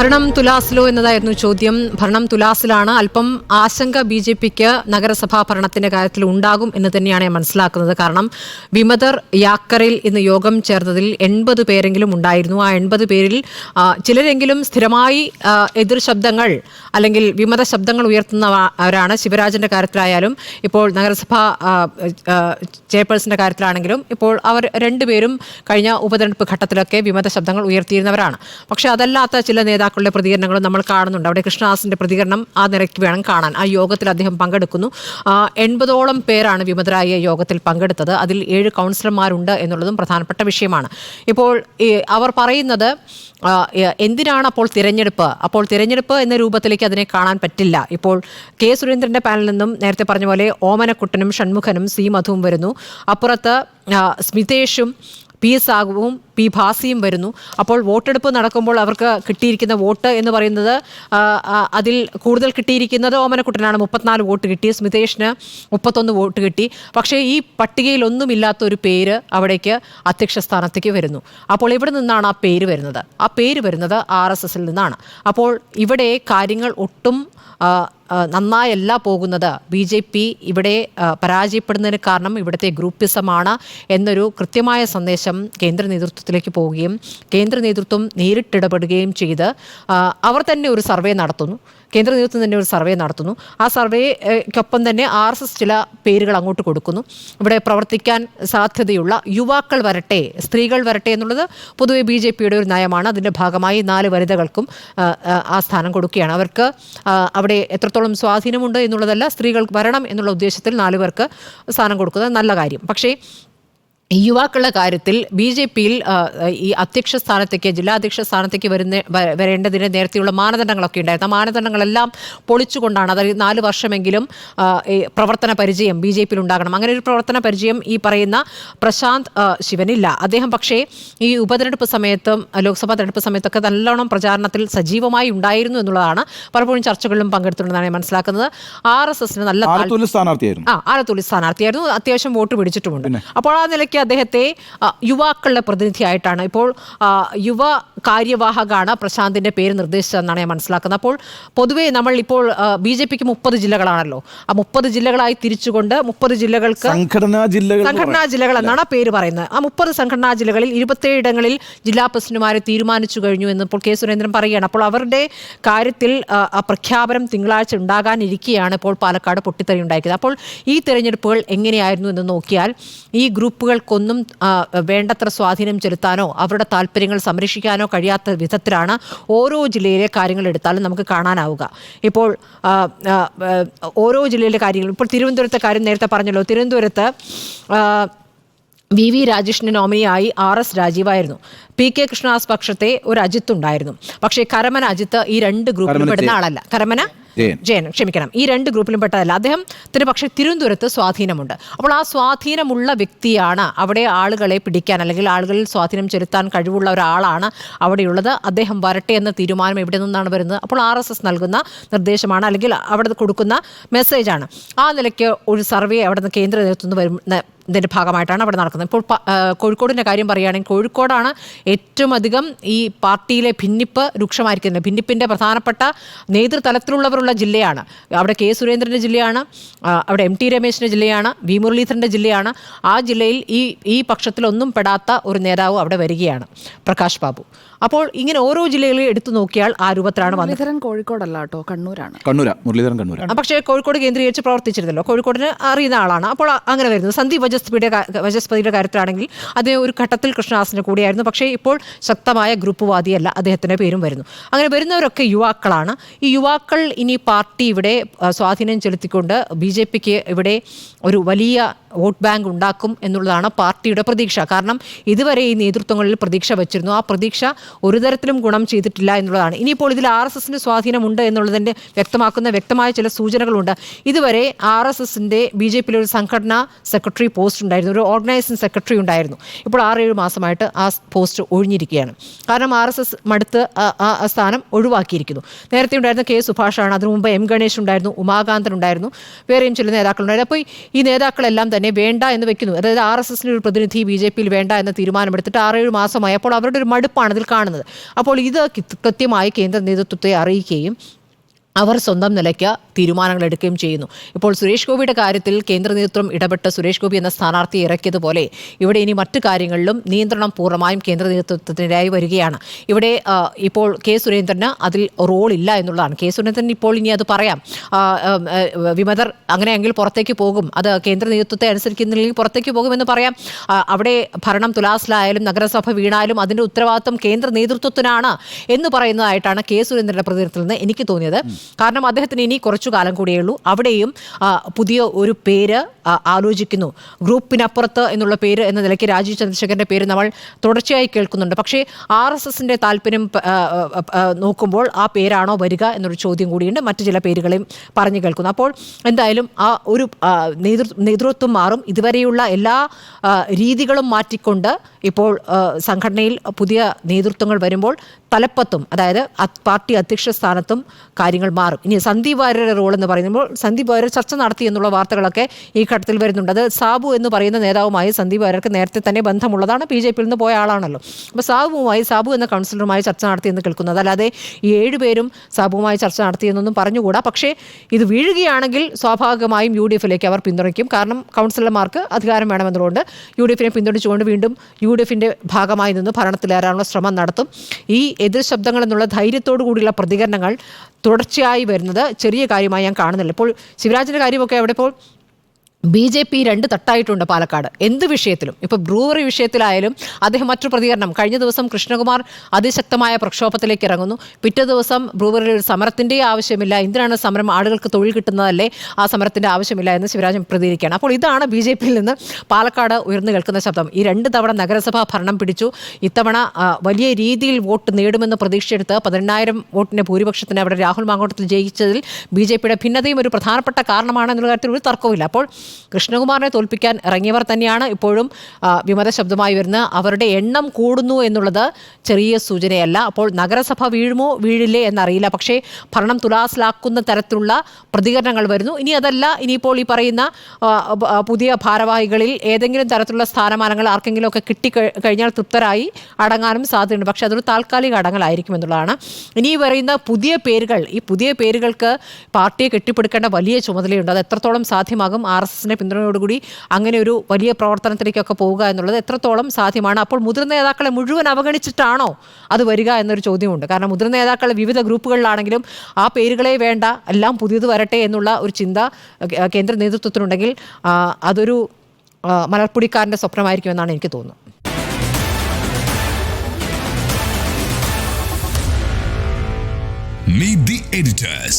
ഭരണം തുലാസിലോ എന്നതായിരുന്നു ചോദ്യം. ഭരണം തുലാസിലാണ്. അല്പം ആശങ്ക ബി ജെ പിക്ക് നഗരസഭാ ഭരണത്തിന്റെ കാര്യത്തിൽ ഉണ്ടാകും എന്ന് തന്നെയാണ് ഞാൻ മനസ്സിലാക്കുന്നത്. കാരണം വിമതർ യാക്കറിൽ ഇന്ന് യോഗം ചേർന്നതിൽ എൺപത് പേരെങ്കിലും ഉണ്ടായിരുന്നു. ആ എൺപത് പേരിൽ ചിലരെങ്കിലും സ്ഥിരമായി എതിർ ശബ്ദങ്ങൾ അല്ലെങ്കിൽ വിമത ശബ്ദങ്ങൾ ഉയർത്തുന്നവരാണ് ശിവരാജന്റെ കാര്യത്തിലായാലും ഇപ്പോൾ നഗരസഭാ ചെയർപേഴ്സന്റെ കാര്യത്തിലാണെങ്കിലും ഇപ്പോൾ അവർ രണ്ടുപേരും കഴിഞ്ഞ ഉപതെരഞ്ഞെടുപ്പ് ഘട്ടത്തിലൊക്കെ വിമത ശബ്ദങ്ങൾ ഉയർത്തിയിരുന്നവരാണ്. പക്ഷേ അതല്ലാത്ത ചില നേതാക്കളുടെ പ്രതികരണങ്ങളും നമ്മൾ കാണുന്നുണ്ട്. അവിടെ കൃഷ്ണദാസിന്റെ പ്രതികരണം ആ നിരക്ക് വേണം കാണാൻ. ആ യോഗത്തിൽ അദ്ദേഹം പങ്കെടുക്കുന്നു. എൺപതോളം പേരാണ് വിമതരായ യോഗത്തിൽ പങ്കെടുത്തത്. അതിൽ ഏഴ് കൗൺസിലർമാരുണ്ട് എന്നുള്ളതും പ്രധാനപ്പെട്ട വിഷയമാണ്. ഇപ്പോൾ അവർ പറയുന്നത് എന്തിനാണ് അപ്പോൾ തിരഞ്ഞെടുപ്പ്? അപ്പോൾ തിരഞ്ഞെടുപ്പ് എന്ന രൂപത്തിലേക്ക് അതിനെ കാണാൻ പറ്റില്ല. ഇപ്പോൾ കെ സുരേന്ദ്രന്റെ പാനലിൽ നിന്നും നേരത്തെ പറഞ്ഞ പോലെ ഓമനക്കുട്ടനും ഷൺമുഖനും സി മധുവും വരുന്നു. അപ്പുറത്ത് സ്മിതേഷും പി എസ് ആകുവും പി ഭാസിയും വരുന്നു. അപ്പോൾ വോട്ടെടുപ്പ് നടക്കുമ്പോൾ അവർക്ക് കിട്ടിയിരിക്കുന്ന വോട്ട് എന്ന് പറയുന്നത് അതിൽ കൂടുതൽ കിട്ടിയിരിക്കുന്നത് ഓമനക്കുട്ടനാണ്. മുപ്പത്തിനാല് വോട്ട് കിട്ടി. സ്മിതേഷിന് മുപ്പത്തൊന്ന് വോട്ട് കിട്ടി. പക്ഷേ ഈ പട്ടികയിൽ ഒന്നുമില്ലാത്ത ഒരു പേര് അവിടേക്ക് അധ്യക്ഷ സ്ഥാനത്തേക്ക് വരുന്നു. അപ്പോൾ ഇവിടെ നിന്നാണ് ആ പേര് വരുന്നത്. ആ പേര് വരുന്നത് ആർ എസ് എസിൽ നിന്നാണ്. അപ്പോൾ ഇവിടെ കാര്യങ്ങൾ ഒട്ടും നന്നായല്ല പോകുന്നത്. ബി ജെ പി ഇവിടെ പരാജയപ്പെടുന്നതിന് കാരണം ഇവിടുത്തെ ഗ്രൂപ്പിസമാണ് എന്നൊരു കൃത്യമായ സന്ദേശം കേന്ദ്ര നേതൃത്വത്തിലേക്ക് പോവുകയും കേന്ദ്ര നേതൃത്വം നേരിട്ടിടപെടുകയും ചെയ്ത് അവർ തന്നെ ഒരു സർവേ നടത്തുന്നു. കേന്ദ്ര നേതൃത്വം തന്നെ ഒരു സർവേ നടത്തുന്നു. ആ സർവേക്കൊപ്പം തന്നെ ആർ എസ് എസ് ചില പേരുകൾ അങ്ങോട്ട് കൊടുക്കുന്നു. ഇവിടെ പ്രവർത്തിക്കാൻ സാധ്യതയുള്ള യുവാക്കൾ വരട്ടെ സ്ത്രീകൾ വരട്ടെ എന്നുള്ളത് പൊതുവെ ബി ജെ പിയുടെ ഒരു നയമാണ്. അതിന്റെ ഭാഗമായി നാല് വനിതകൾക്കും ആ സ്ഥാനം കൊടുക്കുകയാണ്. അവർക്ക് അവിടെ എത്രത്തോളം സ്വാധീനമുണ്ട് എന്നുള്ളതല്ല സ്ത്രീകൾ വരണം എന്നുള്ള ഉദ്ദേശത്തിൽ നാലുപേർക്ക് സ്ഥാനം കൊടുക്കുന്നത് നല്ല കാര്യം. പക്ഷേ യുവാക്കളുടെ കാര്യത്തിൽ ബി ജെ പിയിൽ ഈ അധ്യക്ഷ സ്ഥാനത്തേക്ക് ജില്ലാധ്യക്ഷ സ്ഥാനത്തേക്ക് വരുന്ന വരേണ്ടതിന് നേരത്തെയുള്ള മാനദണ്ഡങ്ങളൊക്കെ ഉണ്ടായിരുന്നു. ആ മാനദണ്ഡങ്ങളെല്ലാം പൊളിച്ചുകൊണ്ടാണ് അതായത് നാല് വർഷമെങ്കിലും പ്രവർത്തന പരിചയം ബി ജെ പിയിൽ ഉണ്ടാകണം. അങ്ങനെ ഒരു പ്രവർത്തന പരിചയം ഈ പറയുന്ന പ്രശാന്ത് ശിവനില്ല. അദ്ദേഹം പക്ഷേ ഈ ഉപതെരഞ്ഞെടുപ്പ് സമയത്തും ലോക്സഭാ തെരഞ്ഞെടുപ്പ് സമയത്തൊക്കെ നല്ലോണം പ്രചാരണത്തിൽ സജീവമായി ഉണ്ടായിരുന്നു എന്നുള്ളതാണ് പലപ്പോഴും ചർച്ചകളിലും പങ്കെടുത്തിട്ടുണ്ടെന്നാണ് ഞാൻ മനസ്സിലാക്കുന്നത്. ആർ എസ് എസിന് നല്ല ആ ആലത്തൂലി സ്ഥാനാർത്ഥിയായിരുന്നു. അത്യാവശ്യം വോട്ട് പിടിച്ചിട്ടുമുണ്ട്. അപ്പോൾ ആ നിലയ്ക്ക് അദ്ദേഹത്തെ യുവാക്കളുടെ പ്രതിനിധിയായിട്ടാണ്. ഇപ്പോൾ യുവ കാര്യവാഹകാണ് പ്രശാന്തിന്റെ പേര് നിർദ്ദേശിച്ചതെന്നാണ് ഞാൻ മനസ്സിലാക്കുന്നത്. അപ്പോൾ പൊതുവേ നമ്മൾ ഇപ്പോൾ ബി ജെ പിക്ക് മുപ്പത് ജില്ലകളാണല്ലോ. ആ മുപ്പത് ജില്ലകളായി തിരിച്ചുകൊണ്ട് മുപ്പത് ജില്ലകൾക്ക് സംഘടനാ ജില്ലകൾ സംഘടനാ ജില്ലകൾ എന്നാണ് ആ പേര് പറയുന്നത്. ആ മുപ്പത് സംഘടനാ ജില്ലകളിൽ ഇരുപത്തേഴ് ഇടങ്ങളിൽ ജില്ലാ പ്രസിഡന്റുമാരെ തീരുമാനിച്ചു കഴിഞ്ഞു എന്ന് ഇപ്പോൾ കെ സുരേന്ദ്രൻ പറയുകയാണ്. അപ്പോൾ അവരുടെ കാര്യത്തിൽ പ്രഖ്യാപനം തിങ്കളാഴ്ച ഉണ്ടാകാനിരിക്കെയാണ് ഇപ്പോൾ പാലക്കാട് പൊട്ടിത്തെറി ഉണ്ടായിരിക്കുന്നത് അപ്പോൾ ഈ തിരഞ്ഞെടുപ്പുകൾ എങ്ങനെയായിരുന്നു എന്ന് നോക്കിയാൽ ഈ ഗ്രൂപ്പുകൾക്കൊന്നും ആ, വേണ്ടത്ര സ്വാധീനം ചെലുത്താനോ അവരുടെ താല്പര്യങ്ങൾ സംരക്ഷിക്കാനോ കഴിയാത്ത വിധത്തിലാണ് ഓരോ ജില്ലയിലെ കാര്യങ്ങൾ എടുത്താലും നമുക്ക് കാണാനാവുക. ഇപ്പോൾ ഓരോ ജില്ലയിലെ കാര്യങ്ങൾ ഇപ്പോൾ തിരുവനന്തപുരത്തെ കാര്യം നേരത്തെ പറഞ്ഞല്ലോ തിരുവനന്തപുരത്ത് വി വി രാജേഷിന്റെ നോമിനിയായി ആർ എസ് രാജീവായിരുന്നു. പി കെ കൃഷ്ണദാസ് പക്ഷത്തെ ഒരു അജിത്ത് ഉണ്ടായിരുന്നു. പക്ഷേ കരമന അജിത്ത് ഈ രണ്ട് ഗ്രൂപ്പിൽ പെടുന്ന ആളല്ല. കരമന ജയൻ. ക്ഷമിക്കണം. ഈ രണ്ട് ഗ്രൂപ്പിലും പെട്ടതല്ല. അദ്ദേഹത്തിന് പക്ഷേ തിരുവനന്തപുരത്ത് സ്വാധീനമുണ്ട്. അപ്പോൾ ആ സ്വാധീനമുള്ള വ്യക്തിയാണ് അവിടെ ആളുകളെ പിടിക്കാൻ അല്ലെങ്കിൽ ആളുകളിൽ സ്വാധീനം ചെലുത്താൻ കഴിവുള്ള ഒരാളാണ് അവിടെയുള്ളത്. അദ്ദേഹം വരട്ടെ എന്ന തീരുമാനം എവിടെ നിന്നാണ് വരുന്നത്? അപ്പോൾ ആർ എസ് എസ് നൽകുന്ന നിർദ്ദേശമാണ് അല്ലെങ്കിൽ അവിടെ കൊടുക്കുന്ന മെസ്സേജാണ്. ആ നിലയ്ക്ക് ഒരു സർവേ അവിടെ നിന്ന് കേന്ദ്ര നേതൃത്വം വരും ഇതിന്റെ ഭാഗമായിട്ടാണ് അവിടെ നടക്കുന്നത്. ഇപ്പോൾ കോഴിക്കോടിന്റെ കാര്യം പറയുകയാണെങ്കിൽ കോഴിക്കോടാണ് ഏറ്റവും അധികം ഈ പാർട്ടിയിലെ ഭിന്നിപ്പ് രൂക്ഷമായിരിക്കുന്നത്. ഭിന്നിപ്പിന്റെ പ്രധാനപ്പെട്ട നേതൃതലത്തിലുള്ളവരുള്ള ജില്ലയാണ്. അവിടെ കെ സുരേന്ദ്രന്റെ ജില്ലയാണ് അവിടെ എം ടി രമേശിന്റെ ജില്ലയാണ് വി മുരളീധരന്റെ ജില്ലയാണ്. ആ ജില്ലയിൽ ഈ ഈ പക്ഷത്തിലൊന്നും പെടാത്ത ഒരു നേതാവ് അവിടെ വരികയാണ് പ്രകാശ് ബാബു. അപ്പോൾ ഇങ്ങനെ ഓരോ ജില്ലകളിൽ എടുത്തു നോക്കിയാൽ ആ രൂപത്തിലാണ് വന്നത്. മുരളീധരൻ കോഴിക്കോടല്ല കേട്ടോ കണ്ണൂരാണ്. കണ്ണൂരാ മുരളീധരൻ കണ്ണൂരാണ് പക്ഷേ കോഴിക്കോട് കേന്ദ്രീകരിച്ച് പ്രവർത്തിച്ചിരുന്നല്ലോ. കോഴിക്കോടിന് അറിയുന്ന ആളാണ്. അപ്പോൾ അങ്ങനെ വരുന്നത്. സന്ദീപ് വജസ്പതിയുടെ കാ- വജസ്പതിയുടെ കാര്യത്തിലാണെങ്കിൽ അതേ ഒരു ഘട്ടത്തിൽ കൃഷ്ണദാസിന്റെ കൂടിയായിരുന്നു. പക്ഷേ ഇപ്പോൾ ശക്തമായ ഗ്രൂപ്പ് വാദിയല്ല അദ്ദേഹത്തിന്റെ പേരും വരുന്നു. അങ്ങനെ വരുന്നവരൊക്കെ യുവാക്കളാണ്. ഈ യുവാക്കൾ ഇനി പാർട്ടി ഇവിടെ സ്വാധീനം ചെലുത്തിക്കൊണ്ട് ബി ജെ പിക്ക് ഇവിടെ ഒരു വലിയ വോട്ട് ബാങ്ക് ഉണ്ടാക്കും എന്നുള്ളതാണ് പാർട്ടിയുടെ പ്രതീക്ഷ. കാരണം ഇതുവരെ ഈ നേതൃത്വങ്ങളിൽ പ്രതീക്ഷ വച്ചിരുന്നു. ആ പ്രതീക്ഷ ഒരു തരത്തിലും ഗുണം ചെയ്തിട്ടില്ല എന്നുള്ളതാണ്. ഇനിയിപ്പോൾ ഇതിൽ ആർ എസ് എസിന് സ്വാധീനമുണ്ട് എന്നുള്ളതിന്റെ വ്യക്തമാക്കുന്ന വ്യക്തമായ ചില സൂചനകളുണ്ട്. ഇതുവരെ ആർ എസ് എസിന്റെ ബി ജെ പിയിലെ ഒരു സംഘടനാ സെക്രട്ടറി പോസ്റ്റ് ഉണ്ടായിരുന്നു. ഒരു ഓർഗനൈസിംഗ് സെക്രട്ടറി ഉണ്ടായിരുന്നു. ഇപ്പോൾ ആറേഴ് മാസമായിട്ട് ആ പോസ്റ്റ് ഒഴിഞ്ഞിരിക്കുകയാണ്. കാരണം ആർ എസ് എസ് മടുത്ത് ആ- സ്ഥാനം ഒഴിവാക്കിയിരിക്കുന്നു. നേരത്തെ ഉണ്ടായിരുന്ന കെ സുഭാഷാണ് അതിനു മുമ്പ് എം ഗണേഷ് ഉണ്ടായിരുന്നു ഉമാകാന്തൻ ഉണ്ടായിരുന്നു വേറെയും ചില നേതാക്കളുണ്ടായിരുന്നു അപ്പോൾ ഈ നേതാക്കളെല്ലാം തന്നെ വേണ്ട എന്ന് വെക്കുന്നു. അതായത് ആർ എസ് എസിന്റെ ഒരു പ്രതിനിധി ബി ജെ പിയിൽ വേണ്ട എന്ന തീരുമാനമെടുത്തിട്ട് ആറേഴ് മാസമായി. അപ്പോൾ അവരുടെ ഒരു മടുപ്പാണ് ഇതിൽ കാണുന്നത്. അപ്പോൾ ഇത് കൃത്യമായി കേന്ദ്ര നേതൃത്വത്തെ അറിയിക്കുകയും അവർ സ്വന്തം നിലയ്ക്ക് തീരുമാനങ്ങൾ എടുക്കുകയും ചെയ്യുന്നു. ഇപ്പോൾ സുരേഷ് ഗോപിയുടെ കാര്യത്തിൽ കേന്ദ്ര നേതൃത്വം ഇടപെട്ട് സുരേഷ് ഗോപി എന്ന സ്ഥാനാർത്ഥിയെ ഇറക്കിയതുപോലെ ഇവിടെ ഇനി മറ്റു കാര്യങ്ങളിലും നിയന്ത്രണം പൂർണമായും കേന്ദ്ര നേതൃത്വത്തിനെതിരായി വരികയാണ്. ഇവിടെ ഇപ്പോൾ കെ സുരേന്ദ്രന് അതിൽ റോൾ ഇല്ല എന്നുള്ളതാണ്. കെ സുരേന്ദ്രൻ ഇപ്പോൾ ഇനി അത് പറയാം. വിമതർ അങ്ങനെയെങ്കിൽ പുറത്തേക്ക് പോകും. അത് കേന്ദ്ര നേതൃത്വത്തെ അനുസരിക്കുന്നില്ലെങ്കിൽ പുറത്തേക്ക് പോകുമെന്ന് പറയാം. അവിടെ ഭരണം തുലാസിലായാലും നഗരസഭ വീണാലും അതിന്റെ ഉത്തരവാദിത്വം കേന്ദ്ര നേതൃത്വത്തിനാണ് എന്ന് പറയുന്നതായിട്ടാണ് കെ സുരേന്ദ്രന്റെ പ്രതിനിധത്തിൽ നിന്ന് എനിക്ക് തോന്നിയത്. കാരണം അദ്ദേഹത്തിന് ഇനി കുറച്ചു കാലം കൂടിയേ ഉള്ളൂ അവിടെയും പുതിയ ഒരു പേര് ആലോചിക്കുന്നു. ഗ്രൂപ്പിനപ്പുറത്ത് എന്നുള്ള പേര് എന്ന നിലയ്ക്ക് രാജീവ് ചന്ദ്രശേഖരന്റെ പേര് നമ്മൾ തുടർച്ചയായി കേൾക്കുന്നുണ്ട്. പക്ഷേ ആർ എസ് എസിന്റെ താല്പര്യം നോക്കുമ്പോൾ ആ പേരാണോ വരിക എന്നൊരു ചോദ്യം കൂടിയുണ്ട്. മറ്റു ചില പേരുകളെയും പറഞ്ഞു കേൾക്കുന്നു. അപ്പോൾ എന്തായാലും ആ ഒരു നേതൃ- നേതൃത്വം മാറും. ഇതുവരെയുള്ള എല്ലാ രീതികളും മാറ്റിക്കൊണ്ട് ഇപ്പോൾ സംഘടനയിൽ പുതിയ നേതൃത്വങ്ങൾ വരുമ്പോൾ തലപ്പത്തും അതായത് അത് പാർട്ടി അധ്യക്ഷ സ്ഥാനത്തും കാര്യങ്ങൾ മാറും. ഇനി സന്ദീപ് വാര്യരുടെ റോൾ എന്ന് പറയുമ്പോൾ സന്ദീപ് വാര്യർ ചർച്ച നടത്തി എന്നുള്ള വാർത്തകളൊക്കെ ഈ ഘട്ടത്തിൽ വരുന്നുണ്ട്. അത് സാബു എന്ന് പറയുന്ന നേതാവുമായി സന്ദീപ് വാര്യർക്ക് നേരത്തെ തന്നെ ബന്ധമുള്ളതാണ്. ബി ജെ പിയിൽ നിന്ന് പോയ ആളാണല്ലോ. അപ്പോൾ സാബുവുമായി സാബു എന്ന കൗൺസിലറുമായി ചർച്ച നടത്തിയെന്ന് കേൾക്കുന്നത് അല്ലാതെ ഈ ഏഴുപേരും സാബുവുമായി ചർച്ച നടത്തിയെന്നൊന്നും പറഞ്ഞുകൂടാ. പക്ഷേ ഇത് വീഴുകയാണെങ്കിൽ സ്വാഭാവികമായും യു ഡി എഫിലേക്ക് അവർ പിന്തുണയ്ക്കും. കാരണം കൗൺസിലർമാർക്ക് അധികാരം വേണമെന്നുള്ളതുകൊണ്ട് യു ഡി എഫിനെ പിന്തുണച്ചുകൊണ്ട് വീണ്ടും യു ഡി എഫിന്റെ ഭാഗമായി നിന്ന് ഭരണത്തിലേറാനുള്ള ശ്രമം നടത്തും. ഈ എതിർ ശബ്ദങ്ങൾ എന്നുള്ള ധൈര്യത്തോടു കൂടിയുള്ള പ്രതികരണങ്ങൾ തുടർച്ചയായി വരുന്നത്. ചെറിയ കാര്യമായി ഞാൻ കാണുന്നില്ല. ഇപ്പോൾ ശിവരാജിന്റെ കാര്യമൊക്കെ അവിടെ ഇപ്പോൾ? ബി ജെ പി രണ്ട് തട്ടായിട്ടുണ്ട് പാലക്കാട്. എന്ത് വിഷയത്തിലും? ഇപ്പോൾ ബ്രൂവറി വിഷയത്തിലായാലും അദ്ദേഹം മറ്റു പ്രതികരണം. കഴിഞ്ഞ ദിവസം കൃഷ്ണകുമാർ അതിശക്തമായ പ്രക്ഷോഭത്തിലേക്ക് ഇറങ്ങുന്നു. പിറ്റേ ദിവസം ബ്രൂവറിൽ ഒരു ആവശ്യമില്ല. എന്തിനാണ് സമരം? ആളുകൾക്ക് തൊഴിൽ കിട്ടുന്നതല്ലേ? ആ സമരത്തിന്റെ ആവശ്യമില്ല എന്ന് ശിവരാജൻ പ്രതികരിക്കുകയാണ്. അപ്പോൾ ഇതാണ് ബി ജെ പിയിൽ നിന്ന് പാലക്കാട് ഉയർന്നു കേൾക്കുന്ന ശബ്ദം. ഈ രണ്ട് തവണ നഗരസഭാ ഭരണം പിടിച്ചു. ഇത്തവണ വലിയ രീതിയിൽ വോട്ട് നേടുമെന്ന് പ്രതീക്ഷയെടുത്ത് പതിനെണ്ണായിരം വോട്ടിന്റെ ഭൂരിപക്ഷത്തിന് അവിടെ രാഹുൽ മാങ്കോട്ടത്തിൽ ജയിച്ചതിൽ ബി ജെ പിയുടെ ഭിന്നതയും ഒരു പ്രധാനപ്പെട്ട കാരണമാണ് എന്നുള്ള കാര്യത്തിൽ ഒരു തർക്കവുമില്ല. അപ്പോൾ കൃഷ്ണകുമാറിനെ തോൽപ്പിക്കാൻ ഇറങ്ങിയവർ തന്നെയാണ്. ഇപ്പോഴും വിമത ശബ്ദമായി വരുന്നത് അവരുടെ എണ്ണം കൂടുന്നു എന്നുള്ളത് ചെറിയ സൂചനയല്ല. അപ്പോൾ നഗരസഭ വീഴുമോ വീഴില്ലേ എന്നറിയില്ല. പക്ഷേ ഭരണം തുലാസിലാക്കുന്ന തരത്തിലുള്ള പ്രതികരണങ്ങൾ വരുന്നു. ഇനി അതല്ല ഇനിയിപ്പോൾ ഈ പറയുന്ന പുതിയ ഭാരവാഹികളിൽ ഏതെങ്കിലും തരത്തിലുള്ള സ്ഥാനമാനങ്ങൾ ആർക്കെങ്കിലുമൊക്കെ കിട്ടി കഴിഞ്ഞാൽ തൃപ്തരായി അടങ്ങാനും സാധ്യതയുണ്ട്. പക്ഷേ അതൊരു താൽക്കാലിക അടങ്ങലായിരിക്കും എന്നുള്ളതാണ്. ഇനി പറയുന്ന പുതിയ പേരുകൾ ഈ പുതിയ പേരുകൾക്ക് പാർട്ടിയെ കെട്ടിപ്പടുക്കേണ്ട വലിയ ചുമതലയുണ്ട്. അത് എത്രത്തോളം സാധ്യമാകും? ആർ എസ് എസിന്റെ പിന്തുണയോടുകൂടി അങ്ങനെ ഒരു വലിയ പ്രവർത്തനത്തിലേക്കൊക്കെ പോവുക എന്നുള്ളത് എത്രത്തോളം സാധ്യമാണ്? അപ്പോൾ മുതിർന്ന നേതാക്കളെ മുഴുവൻ അവഗണിച്ചിട്ടാണോ അത് വരിക എന്നൊരു ചോദ്യമുണ്ട്. കാരണം മുതിർന്ന നേതാക്കൾ വിവിധ ഗ്രൂപ്പുകളിലാണെങ്കിലും ആ പേരുകളെ വേണ്ട എല്ലാം പുതിയത് വരട്ടെ എന്നുള്ള ഒരു ചിന്ത കേന്ദ്ര നേതൃത്വത്തിനുണ്ടെങ്കിൽ അതൊരു മലർപ്പുടിക്കാരന്റെ സ്വപ്നമായിരിക്കും സ്വപ്നമായിരിക്കുമെന്നാണ് എനിക്ക് തോന്നുന്നത്. Meet the editors.